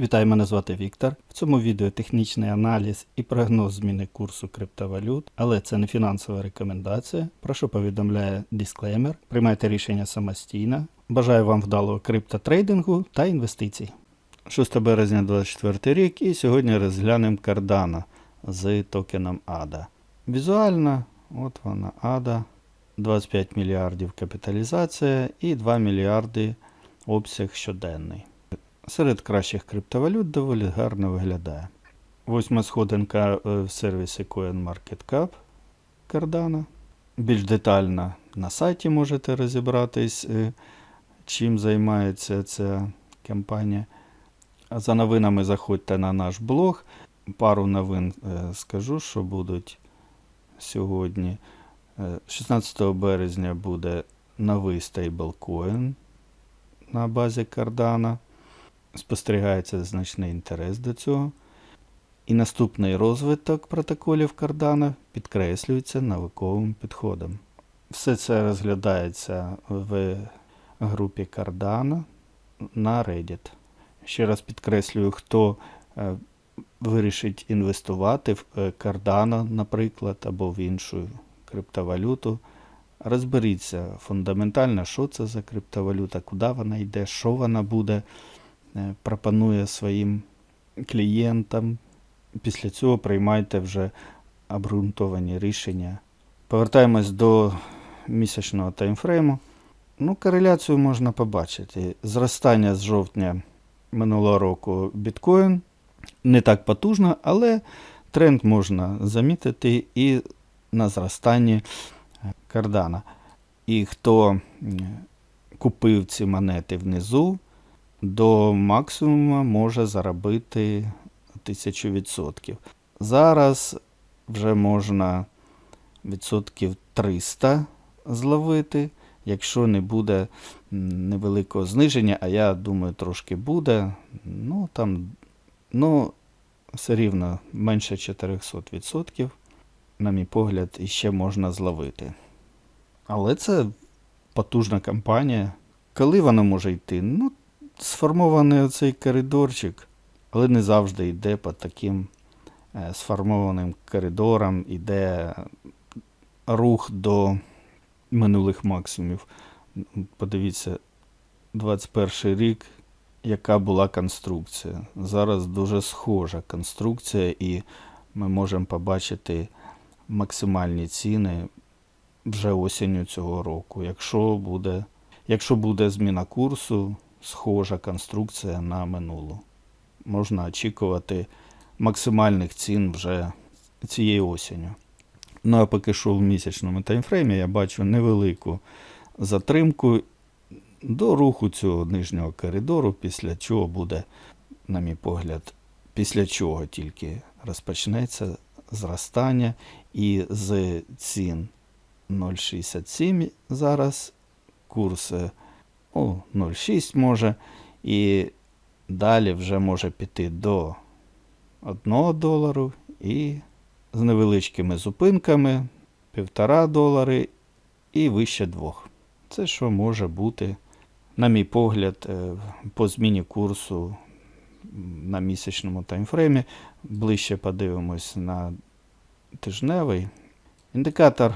Вітаю, мене звати Віктор. В цьому відео технічний аналіз і прогноз зміни курсу криптовалют, але це не фінансова рекомендація. Про що повідомляє дисклеймер. Приймайте рішення самостійно. Бажаю вам вдалого криптотрейдингу та інвестицій. 6 березня 2024 рік і сьогодні розглянемо кардана з токеном ADA. Візуально, от вона ADA, 25 мільярдів капіталізація і 2 мільярди обсяг щоденний. Серед кращих криптовалют доволі гарно виглядає. Восьма сходинка е, в сервісі CoinMarketCap Cardano. Більш детально на сайті можете розібратись, е, чим займається ця компанія. За новинами заходьте на наш блог. Пару новин е, скажу, що будуть сьогодні. Е, 16 березня буде новий стейблкоін на базі Cardano спостерігається значний інтерес до цього. І наступний розвиток протоколів Cardano підкреслюється науковим підходом. Все це розглядається в групі Cardano на Reddit. Ще раз підкреслюю, хто е, вирішить інвестувати в е, Cardano, наприклад, або в іншу криптовалюту. Розберіться фундаментально, що це за криптовалюта, куди вона йде, що вона буде е, пропонує своїм клієнтам. Після цього приймайте вже обґрунтовані рішення. Повертаємось до місячного таймфрейму. Ну, кореляцію можна побачити. Зростання з жовтня минулого року біткоін не так потужно, але тренд можна замітити і на зростанні кардана. І хто купив ці монети внизу, до максимуму може заробити 1000%. Зараз вже можна відсотків 300 зловити, якщо не буде невеликого зниження, а я думаю, трошки буде. Ну, там, ну, все рівно менше 400%, на мій погляд, іще можна зловити. Але це потужна кампанія. Коли вона може йти? Ну, сформований оцей коридорчик, але не завжди йде по таким е, сформованим коридорам, йде рух до минулих максимумів. Подивіться, 21 рік, яка була конструкція. Зараз дуже схожа конструкція, і ми можемо побачити максимальні ціни вже осінню цього року. Якщо буде, якщо буде зміна курсу, схожа конструкція на минулу. Можна очікувати максимальних цін вже цієї осінню. Ну а поки що в місячному таймфреймі я бачу невелику затримку до руху цього нижнього коридору, після чого буде, на мій погляд, після чого тільки розпочнеться зростання і з цін 0,67 зараз, курс е, о, 0,6 може, і далі вже може піти до 1 долару і з невеличкими зупинками 1,5 долари і вище 2. Це що може бути, на мій погляд, е, по зміні курсу на місячному таймфреймі. Ближче подивимось на тижневий. Індикатор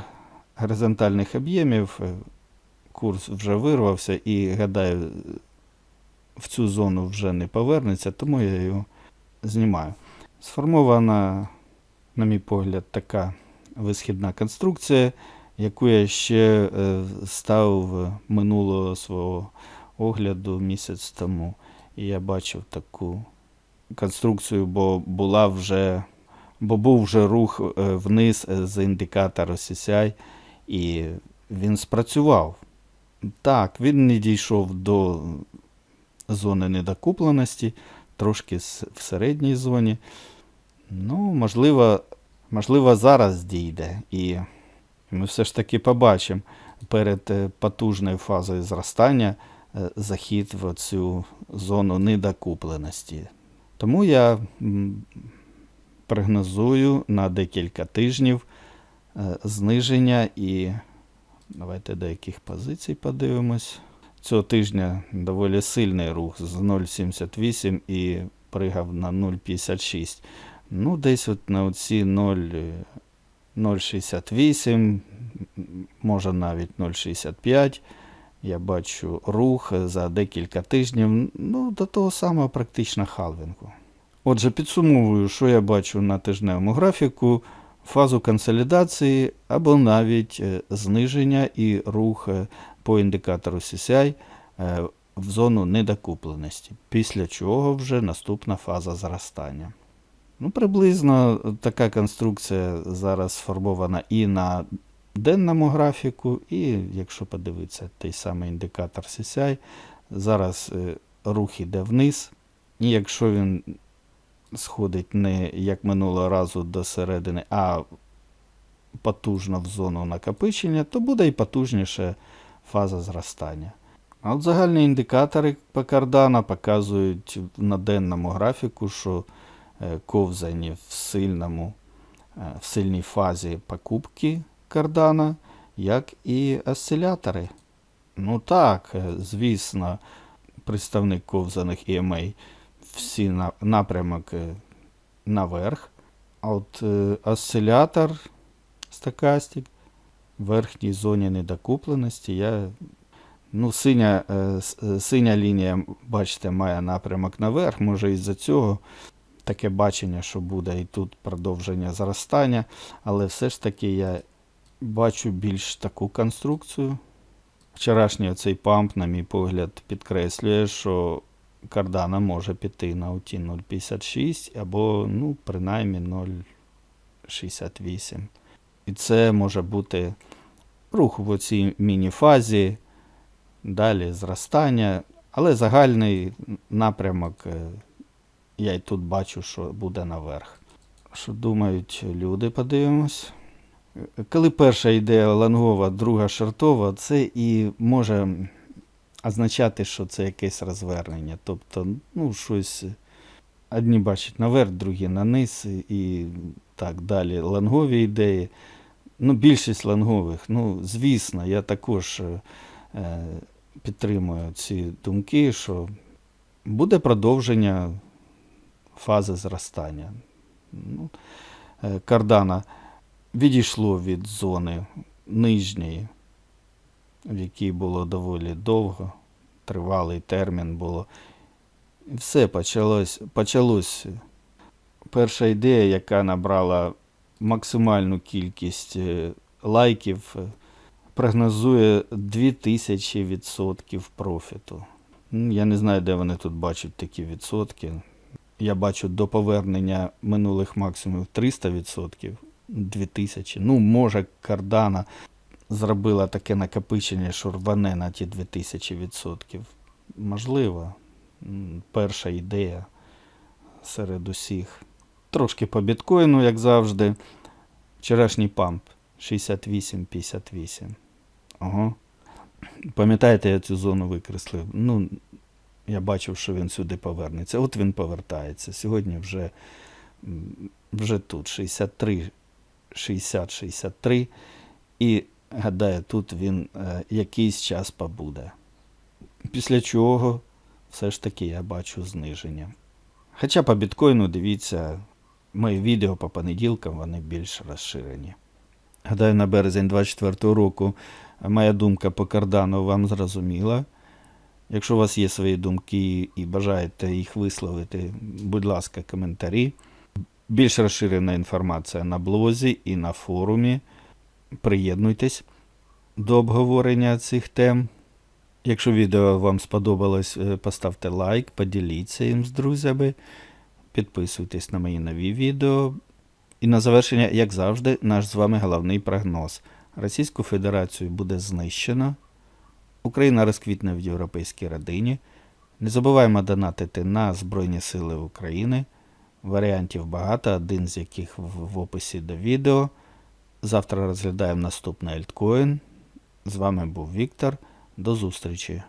горизонтальних об'ємів. Курс вже вирвався і, гадаю, в цю зону вже не повернеться, тому я його знімаю. Сформована, на мій погляд, така висхідна конструкція, яку я ще е, ставив минулого свого огляду місяць тому. І я бачив таку конструкцію, бо була вже, бо був вже рух е, вниз з індикатора CCI, і він спрацював. Так, він не дійшов до зони недокупленості, трошки в середній зоні. Ну, можливо, можливо, зараз дійде. І ми все ж таки побачимо перед е, потужною фазою зростання е, захід в цю зону недокупленості. Тому я прогнозую на декілька тижнів е, зниження і давайте до яких позицій подивимось. Цього тижня доволі сильний рух з 0,78 і пригав на 0,56. Ну, десь от на оці 0, е, 0,68, може навіть 0,65. Я бачу рух за декілька тижнів, ну, до того самого практично халвінгу. Отже, підсумовую, що я бачу на тижневому графіку, фазу консолідації або навіть зниження і рух е, по індикатору CCI е, в зону недокупленості, після чого вже наступна фаза зростання. Ну, приблизно така конструкція зараз сформована і на денному графіку, і якщо подивитися той самий індикатор CCI, зараз рух іде вниз, і якщо він сходить не як минулого разу до середини, а потужно в зону накопичення, то буде і потужніша фаза зростання. А от загальні індикатори по кардана показують на денному графіку, що е, ковзані в сильному, е, в сильній фазі покупки кардана, як і осцилятори. Ну так, е, звісно, представник ковзаних EMA всі на, напрямок е, наверх. А от е, осцилятор стокастик в верхній зоні недокупленості. Я, ну, синя, е, синя лінія, бачите, має напрямок наверх. Може із-за цього таке бачення, що буде і тут продовження зростання. Але все ж таки я бачу більш таку конструкцію. Вчорашній оцей памп, на мій погляд, підкреслює, що кардана може піти на оті 0,56 або, ну, принаймні 0,68. І це може бути рух в оцій міні-фазі, далі зростання, але загальний напрямок е, я й тут бачу, що буде наверх. Що думають люди, подивимось. Е, Коли перша ідея лонгова, друга шортова, це і може означати, що це якесь розвернення. Тобто, ну, щось одні бачать наверх, другі на низ і так далі. Лонгові ідеї. Ну, більшість лонгових. Ну, звісно, я також е, е, підтримую ці думки, що буде продовження фази зростання. Ну, е, кардана відійшло від зони нижньої, в якій було доволі довго, тривалий термін було. Все почалось, почалось. Перша ідея, яка набрала максимальну кількість е, лайків, е, прогнозує 2000% профіту. Ну, Я не знаю, де вони тут бачать такі відсотки. Я бачу до повернення минулих максимумів 300%, 2000. Ну, може, кардана зробила таке накопичення, що рване на ті 2000%. Можливо, перша ідея серед усіх. Трошки по біткоїну, як завжди. Вчорашній памп 68-58. Ага. Пам'ятаєте, я цю зону викреслив? Ну, я бачив, що він сюди повернеться. От він повертається. Сьогодні вже, вже тут 63, 60-63. І гадаю, тут він е, якийсь час побуде. Після чого все ж таки я бачу зниження. Хоча по біткоїну, дивіться, мої відео по понеділкам вони більш розширені. Гадаю, на березень 24 року моя думка по кардану вам зрозуміла. Якщо у вас є свої думки і бажаєте їх висловити, будь ласка, коментарі. Більш розширена інформація на блозі і на форумі. Приєднуйтесь до обговорення цих тем. Якщо відео вам сподобалось, е, поставте лайк, поділіться їм з друзями, підписуйтесь на мої нові відео. І на завершення, як завжди, наш з вами головний прогноз. Російську Федерацію буде знищено. Україна розквітне в європейській родині. Не забуваємо донатити на Збройні Сили України. Варіантів багато, один з яких в, в описі до відео. Завтра розглядаємо наступний альткоін. З вами був Віктор. До зустрічі!